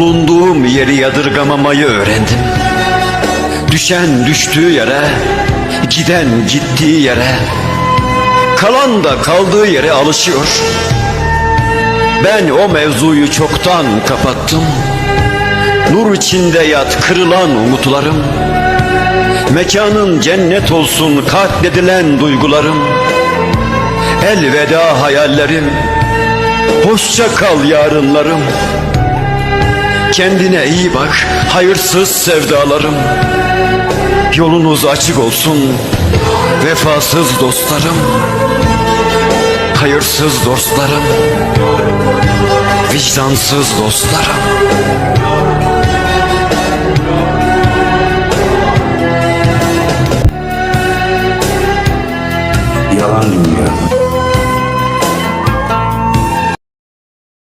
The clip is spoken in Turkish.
Bulunduğum yeri yadırgamamayı öğrendim. Düşen düştüğü yere, giden gittiği yere, kalan da kaldığı yere alışıyor. Ben o mevzuyu çoktan kapattım. Nur içinde yat kırılan umutlarım. Mekanın cennet olsun katledilen duygularım. Elveda hayallerim. Hoşça kal yarınlarım. Kendine iyi bak hayırsız sevdalarım. Yolunuz açık olsun vefasız dostlarım. Hayırsız dostlarım. Vicdansız dostlarım. Yalan dünya.